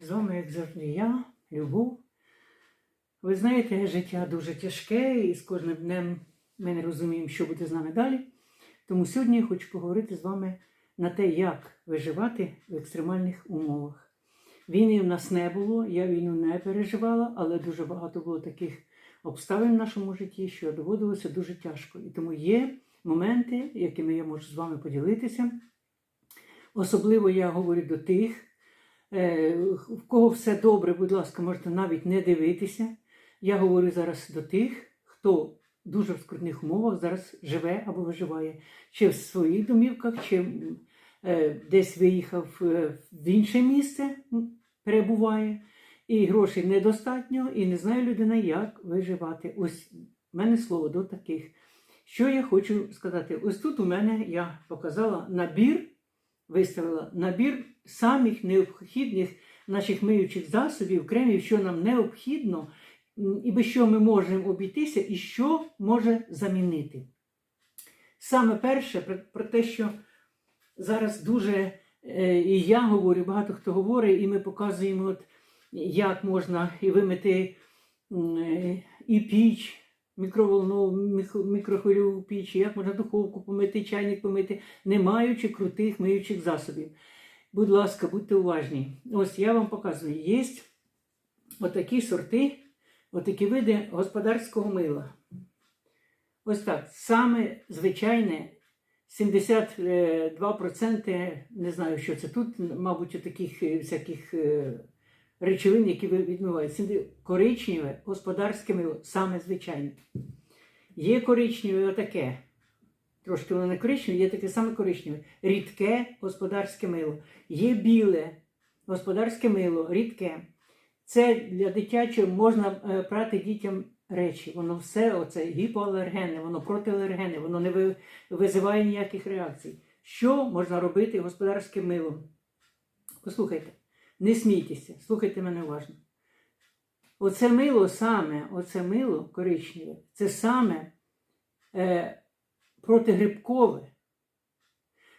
З вами, як завжди, я, Любов. Ви знаєте, життя дуже тяжке, і з кожним днем ми не розуміємо, що буде з нами далі. Тому сьогодні я хочу поговорити з вами на те, як виживати в екстремальних умовах. Війни в нас не було, я війну не переживала, але дуже багато було таких обставин в нашому житті, що доводилося дуже тяжко. І тому є моменти, якими я можу з вами поділитися. Особливо я говорю до тих, в кого все добре, будь ласка, можете навіть не дивитися. Я говорю зараз до тих, хто дуже в скрутних умовах зараз живе або виживає, чи в своїх домівках, чи е, десь виїхав е, в інше місце, перебуває, і грошей недостатньо, і не знає людина, як виживати. Ось в мене слово до таких. Що я хочу сказати? Ось тут у мене я показала набір, виставила набір самих необхідних наших миючих засобів, кремів, що нам необхідно, і без чого ми можемо обійтися, і що може замінити. Саме перше про, те, що зараз дуже е, і я говорю, багато хто говорить, і ми показуємо, от, як можна і вимити і піч, мікроволнову, мікрохвильову піч, як можна духовку помити, чайник помити, не маючи крутих миючих засобів. Будь ласка, будьте уважні. Ось я вам показую, є отакі сорти, отакі види господарського мила. Ось так. Саме звичайне 72%, не знаю, що це тут, мабуть, таких всяких е, речовин, які відмивають. Коричневе господарське мило, саме звичайне. Є коричневе отаке. Трошки воно не коричневе, є таке саме коричневе. Рідке господарське мило. Є біле господарське мило, рідке. Це для дитячого можна е, прати дітям речі. Воно все оце гіпоалергенне, воно протиалергенне, воно не визиває ніяких реакцій. Що можна робити господарським милом? Послухайте, не смійтеся, слухайте мене уважно. Оце мило саме, оце мило коричневе, це саме е, протигрибкове,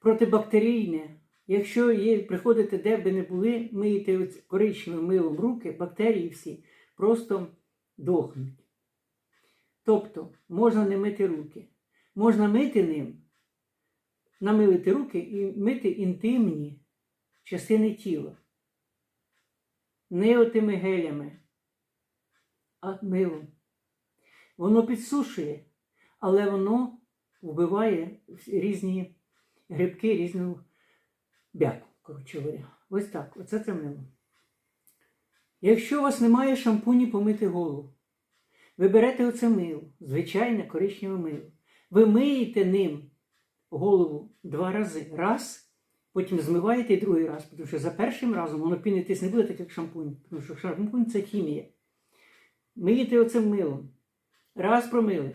протибактерійне. Якщо є, приходите, де б не були, миєте коричневим милом руки, бактерії всі просто дохнуть. Тобто можна не мити руки. Можна мити ним, намилити руки і мити інтимні частини тіла. Не отими гелями, а милом. Воно підсушує, але воно вбиває різні грибки, різну бяку, коротше говоря. Ось так, оце це мило. Якщо у вас немає шампуні помити голову, ви берете оце мило, звичайне коричневе мило. Ви миєте ним голову два рази. Раз, потім змиваєте і другий раз, тому що за першим разом воно пінитись не буде, так як шампунь, тому що шампунь це хімія. Миєте оцим милом. Раз промили,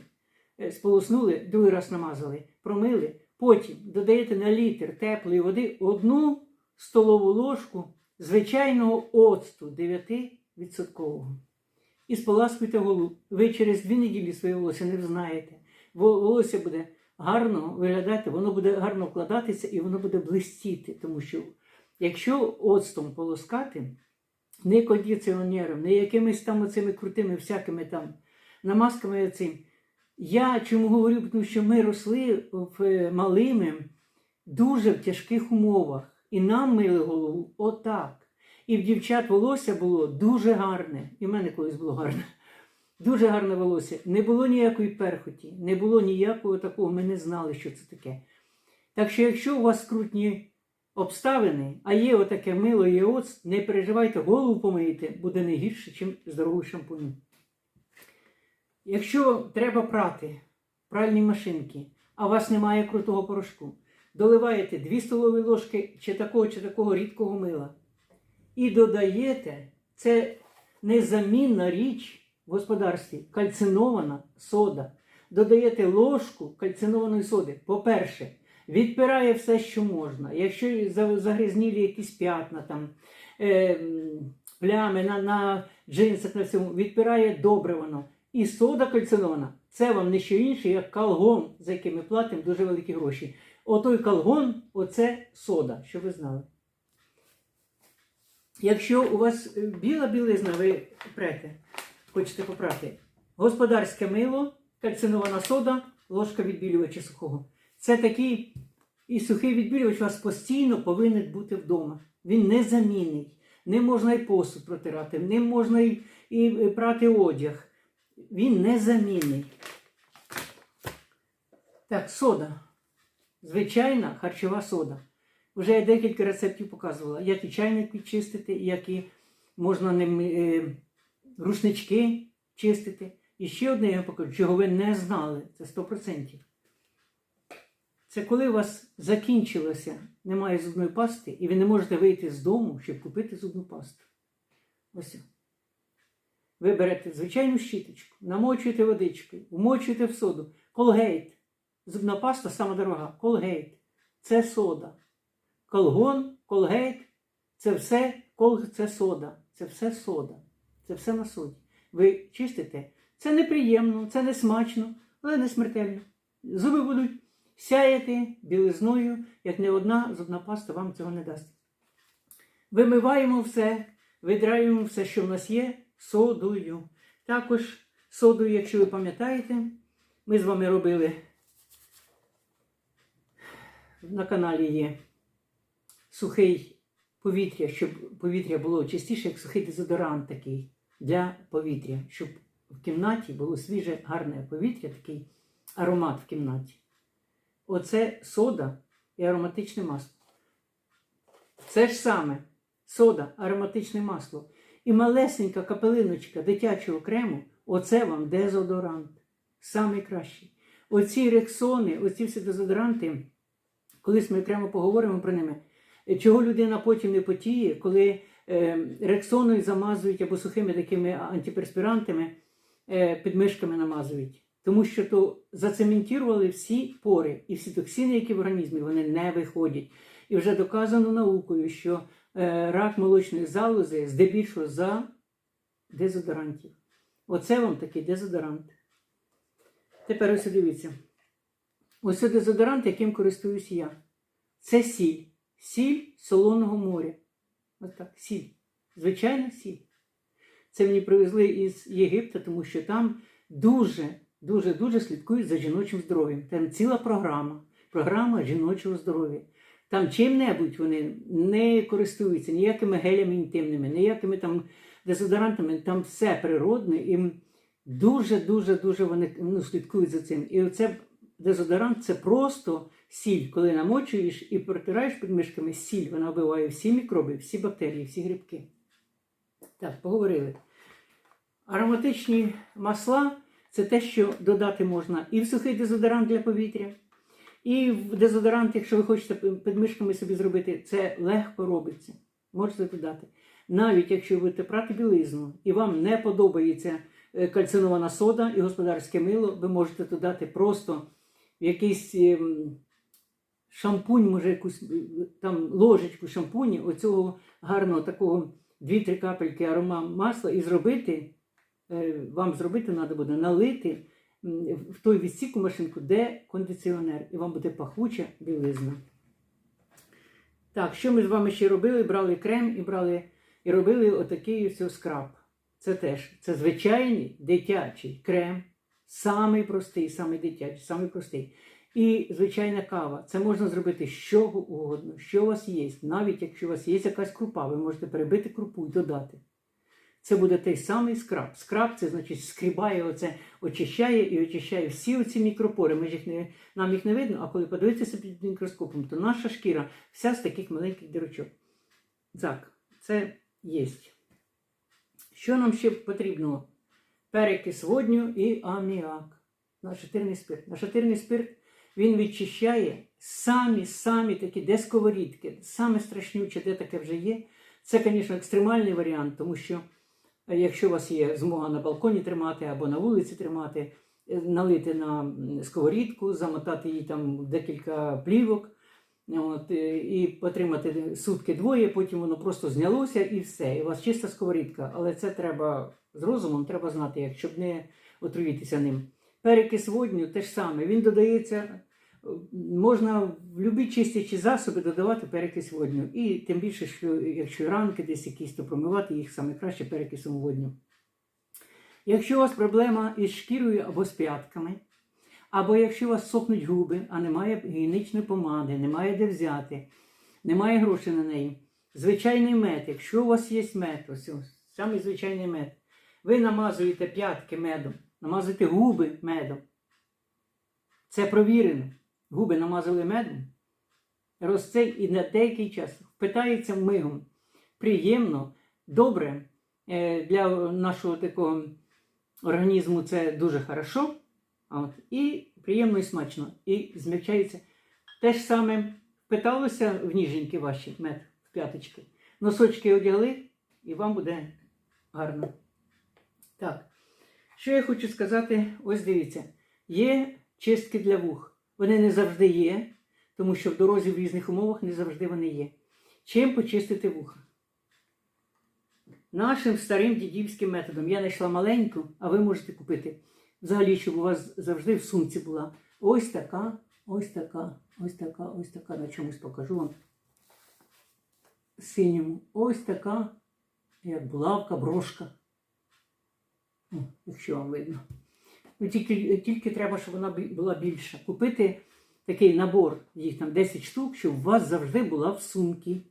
сполоснули, другий раз намазали, промили, потім додаєте на літр теплої води одну столову ложку звичайного оцту 9%. І споласкуйте голову. Ви через дві неділі своє волосся не взнаєте. Во- Волосся буде гарно виглядати, воно буде гарно вкладатися і воно буде блистіти. Тому що якщо оцтом полоскати, не кондиціонером, не якимись там оцими крутими всякими там намазками цим. Я чому говорю, тому що ми росли в е, малими дуже в тяжких умовах. І нам мили голову отак. І в дівчат волосся було дуже гарне. І в мене колись було гарне. Дуже гарне волосся. Не було ніякої перхоті, не було ніякого такого, ми не знали, що це таке. Так що, якщо у вас скрутні обставини, а є отаке мило і оц, не переживайте, голову помиєте, буде не гірше, ніж здоровий шампунь. Якщо треба прати пральні машинки, а у вас немає крутого порошку, доливаєте 2 столові ложки чи такого, чи такого рідкого мила. І додаєте, це незамінна річ в господарстві, кальцинована сода. Додаєте ложку кальцинованої соди. По-перше, відпирає все, що можна. Якщо за- загрязнілі якісь п'ятна, там, е, плями на, на джинсах, на всьому, відпирає добре воно. І сода кальцинована це вам не що інше, як калгон, за який ми платимо дуже великі гроші. Отой калгон, оце сода, щоб ви знали. Якщо у вас е, біла білизна, ви прете, хочете попрати, господарське мило, кальцинована сода, ложка відбілювача сухого. Це такий і сухий відбілювач у вас постійно повинен бути вдома. Він незамінний. Ним можна і посуд протирати, ним можна і, і прати одяг. Він незамінний. Так, сода. Звичайна харчова сода. Вже я декілька рецептів показувала, як і чайник підчистити, як і можна ним е, рушнички чистити. І ще одне я покажу, чого ви не знали, це 100%. Це коли у вас закінчилося, немає зубної пасти, і ви не можете вийти з дому, щоб купити зубну пасту. Ось. Ви берете звичайну щіточку, намочуєте водичкою, вмочуєте в соду. Колгейт. Зубна паста сама дорога. Колгейт. Це сода. Колгон, колгейт це все, кол це сода. Це все сода. Це все на соді. Ви чистите. Це неприємно, це не смачно, але не смертельно. Зуби будуть сяяти білизною, як не одна зубна паста вам цього не дасть. Вимиваємо все, видраємо все, що в нас є, содою. Також содою, якщо ви пам'ятаєте, ми з вами робили на каналі є сухий повітря, щоб повітря було чистіше, як сухий дезодорант такий для повітря, щоб в кімнаті було свіже, гарне повітря, такий аромат в кімнаті. Оце сода і ароматичне масло. Це ж саме сода, ароматичне масло. І малесенька капелиночка дитячого крему оце вам дезодорант. Самий кращий. Оці рексони, оці всі дезодоранти, колись ми окремо поговоримо про ними. Чого людина потім не потіє, коли е, рексоною замазують або сухими такими антиперспірантами, е, підмишками намазують. Тому що то зацементували всі пори і всі токсини, які в організмі, вони не виходять. І вже доказано наукою, що рак молочної залози здебільшого за дезодорантів. Оце вам такий дезодорант. Тепер ось дивіться. Ось це дезодорант, яким користуюсь я. Це сіль. Сіль солоного моря. Ось так, сіль. Звичайна сіль. Це мені привезли із Єгипта, тому що там дуже, дуже, дуже слідкують за жіночим здоров'ям. Там ціла програма. Програма жіночого здоров'я. Там чим-небудь вони не користуються ніякими гелями інтимними, ніякими там дезодорантами, там все природне, і дуже-дуже дуже вони ну, слідкують за цим. І оце дезодорант це просто сіль, коли намочуєш і протираєш під мишками сіль, вона вбиває всі мікроби, всі бактерії, всі грибки. Так, поговорили. Ароматичні масла це те, що додати можна і в сухий дезодорант для повітря, і дезодорант, якщо ви хочете під мишками собі зробити, це легко робиться. Можете додати. Навіть якщо ви будете прати білизну і вам не подобається е, кальцинована сода і господарське мило, ви можете додати просто якийсь ем, шампунь, може, якусь е, там ложечку шампуні, оцього гарного такого 2-3 капельки арома масла і зробити, е, вам зробити треба буде налити в той відсіку машинку, де кондиціонер, і вам буде пахуча білизна. Так, що ми з вами ще робили? Брали крем і брали і робили отакий ось скраб. Це теж це звичайний дитячий крем, самий простий, самий дитячий, самий простий. І звичайна кава. Це можна зробити чого угодно, що у вас є. Навіть якщо у вас є якась крупа, ви можете перебити крупу і додати. Це буде той самий скраб. Скраб це значить скрібає, оце, очищає і очищає всі оці мікропори. Ми ж їх не, нам їх не видно, а коли подивитися під мікроскопом, то наша шкіра вся з таких маленьких дірочок. Так, це є. Що нам ще потрібно? Перекис водню і аміак. Нашатирний спирт. Нашатирний спирт він відчищає самі самі такі, де сковорідки, саме страшнюче, де таке вже є. Це, звісно, екстремальний варіант, тому що якщо у вас є змога на балконі тримати або на вулиці тримати, е, налити на сковорідку, замотати її там декілька плівок. От, е, і потримати сутки двоє, потім воно просто знялося і все. І у вас чиста сковорідка. Але це треба з розумом, треба знати, щоб не отруїтися ним. Перекис водню те ж саме. Він додається можна в любі чистячі засоби додавати перекись водню. І тим більше, що якщо ранки десь якісь, то промивати їх саме краще перекисом водню. Якщо у вас проблема із шкірою або з п'ятками, або якщо у вас сохнуть губи, а немає гігієнічної помади, немає де взяти, немає грошей на неї. Звичайний мед, якщо у вас є мед, ось самий звичайний мед, ви намазуєте п'ятки медом, намазуєте губи медом. Це провірено. Губи намазали медом, розцей і на деякий час впитається мигом. Приємно, добре. Е, Для нашого такого організму це дуже хорошо. От, і приємно і смачно. І змягчається. Те ж саме впиталося в ніженьки ваші мед в п'яточки. Носочки одягли, і вам буде гарно. Так. Що я хочу сказати? Ось дивіться, є чистки для вух. Вони не завжди є, тому що в дорозі в різних умовах не завжди вони є. Чим почистити вуха? Нашим старим дідівським методом. Я знайшла маленьку, а ви можете купити. Взагалі, щоб у вас завжди в сумці була ось така, ось така, ось така, ось така. На чомусь покажу вам. Синьому. Ось така, як булавка, брошка. О, Якщо вам видно. Ну, тільки, тільки треба, щоб вона була більша. Купити такий набор, їх там 10 штук, щоб у вас завжди була в сумці.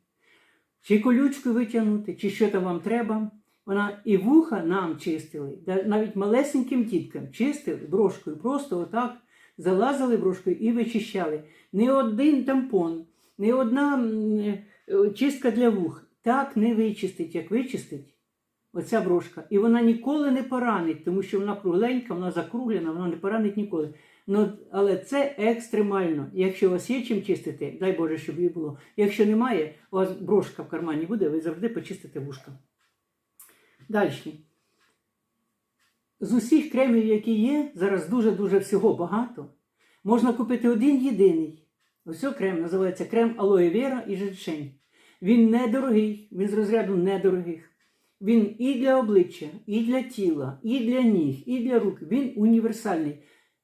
Чи колючку витягнути, чи що там вам треба. Вона і вуха нам чистили, навіть малесеньким діткам чистили брошкою, просто отак залазили брошкою і вичищали. Не один тампон, не одна е, чистка для вух так не вичистить, як вичистить оця брошка. І вона ніколи не поранить, тому що вона кругленька, вона закруглена, вона не поранить ніколи. Ну, але це екстремально. Якщо у вас є чим чистити, дай Боже, щоб її було. Якщо немає, у вас брошка в кармані буде, ви завжди почистите вушка. Далі. З усіх кремів, які є, зараз дуже-дуже всього багато. Можна купити один єдиний. Ось крем називається крем алоє вера і женьшень. Він недорогий, він з розряду недорогих. Він і для обличчя, і для тіла, і для ніг, і для рук. Він універсальний.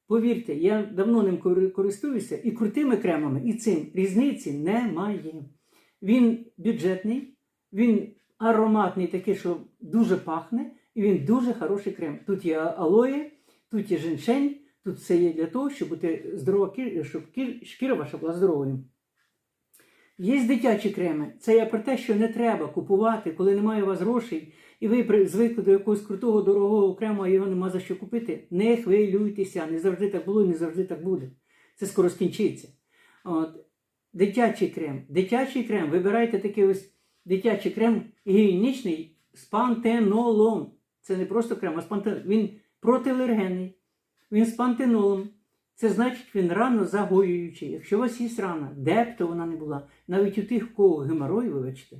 Повірте, я давно ним користуюся і крутими кремами, і цим різниці немає. Він бюджетний, він ароматний, такий, що дуже пахне, і він дуже хороший крем. Тут є алоє, тут є женьшень, тут все є для того, щоб бути здорова щоб шкіра ваша була здоровою. Є дитячі креми. Це я про те, що не треба купувати, коли немає у вас грошей, і ви звикли до якогось крутого, дорогого крему, а його нема за що купити. Не хвилюйтеся, не завжди так було і не завжди так буде. Це скоро скінчиться. От. Дитячий крем. Дитячий крем. Вибирайте такий ось дитячий крем гігієнічний з пантенолом. Це не просто крем, а з пантенолом. Він протиалергенний. Він з пантенолом. Це значить, він рано загоюючий. Якщо у вас є рана, де б то вона не була, навіть у тих, у кого геморой, вибачте,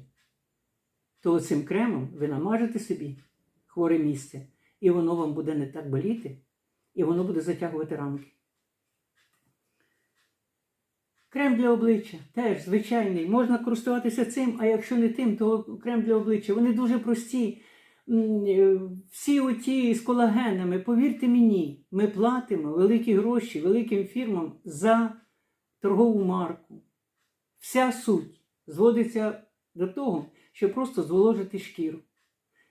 то цим кремом ви намажете собі хворе місце, і воно вам буде не так боліти, і воно буде затягувати ранки. Крем для обличчя теж звичайний. Можна користуватися цим, а якщо не тим, то крем для обличчя. Вони дуже прості. Е, Всі оті з колагенами, повірте мені, ми платимо великі гроші великим фірмам за торгову марку. Вся суть зводиться до того, щоб просто зволожити шкіру.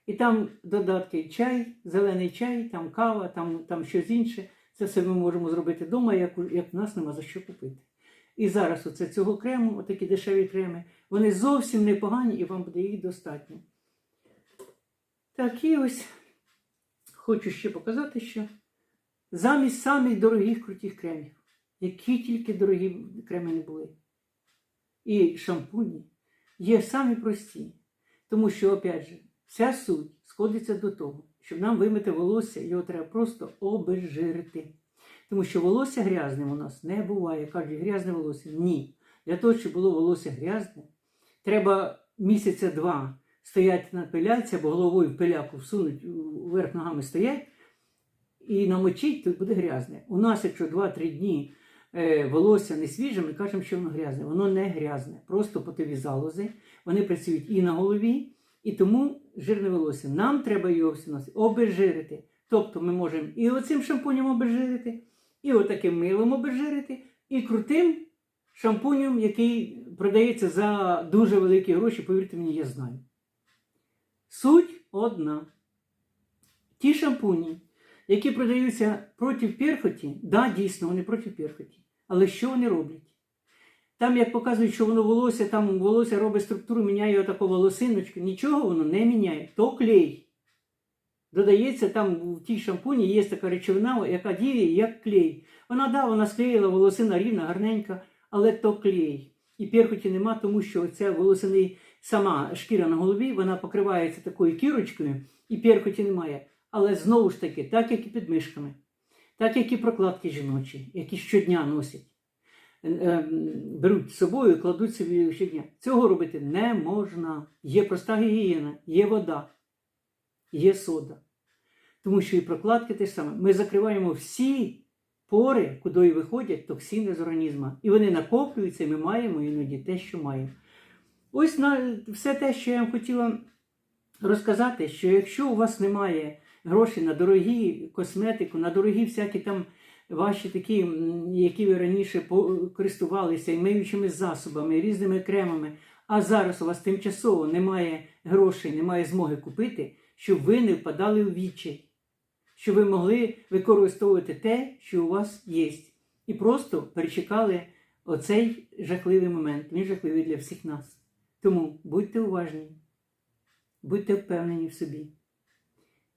І там додатки чай, зелений чай, там кава, там, там щось інше. Це все ми можемо зробити вдома, як, як в нас нема за що купити. І зараз оце цього крему, отакі дешеві креми, вони зовсім непогані і вам буде їх достатньо. Так, і ось хочу ще показати, що замість самих дорогих крутих кремів, які тільки дорогі креми не були, і шампуні, є самі прості. Тому що, опять же, вся суть сходиться до того, щоб нам вимити волосся, його треба просто обезжирити. Тому що волосся грязним у нас не буває. Кажуть, грязне волосся. Ні. Для того, щоб було волосся грязне, треба місяця два стояти на пиляці або головою в пиляку всунуть вверх ногами стоять і намочить, то буде грязне. У нас, якщо 2-3 дні волосся не свіже, ми кажемо, що воно грязне. Воно не грязне. Просто потові залози. Вони працюють і на голові, і тому жирне волосся. Нам треба його всі носити, обезжирити. Тобто ми можемо і оцим шампунем обезжирити, і отаким милом обезжирити, і крутим шампунем, який продається за дуже великі гроші, повірте мені, я знаю. Суть одна. Ті шампуні, які продаються проти перхоті, да, дійсно, вони проти перхоті. Але що вони роблять? Там, як показують, що воно волосся, там волосся робить структуру, міняє отаку волосиночку, нічого воно не міняє. То клей. Додається там в тій шампуні є така речовина, яка діє як клей. Вона да, вона склеїла волосина рівна, гарненька, але то клей. І перхоті нема, тому що ця волосини, сама шкіра на голові, вона покривається такою кірочкою, і перхоті немає. Але знову ж таки, так як і під мишками, так як і прокладки жіночі, які щодня носять, е, е, беруть з собою і кладуть собі щодня. Цього робити не можна. Є проста гігієна, є вода, є сода. Тому що і прокладки те ж саме. Ми закриваємо всі пори, куди виходять токсини з організму. І вони накоплюються, і ми маємо іноді те, що маємо. Ось на все те, що я вам хотіла розказати, що якщо у вас немає грошей на дорогі косметику, на дорогі всякі там ваші такі, які ви раніше користувалися і миючими засобами, і різними кремами, а зараз у вас тимчасово немає грошей, немає змоги купити, щоб ви не впадали у відчай, щоб ви могли використовувати те, що у вас є, і просто перечекали оцей жахливий момент. Він жахливий для всіх нас. Тому будьте уважні, будьте впевнені в собі.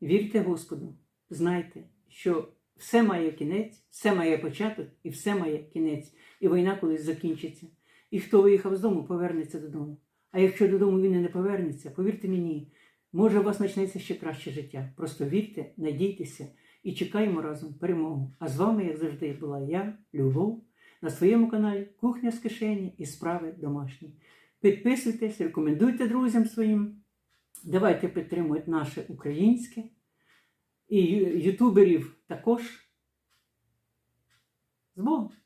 Вірте Господу, знайте, що все має кінець, все має початок і все має кінець, і війна колись закінчиться. І хто виїхав з дому, повернеться додому. А якщо додому він і не повернеться, повірте мені, може у вас почнеться ще краще життя. Просто вірте, надійтеся і чекаємо разом перемогу. А з вами, як завжди, була я, Любов, на своєму каналі Кухня з кишені і справи домашні. Підписуйтесь, рекомендуйте друзям своїм. Давайте підтримувати наше українське. І ютуберів також. З Богом!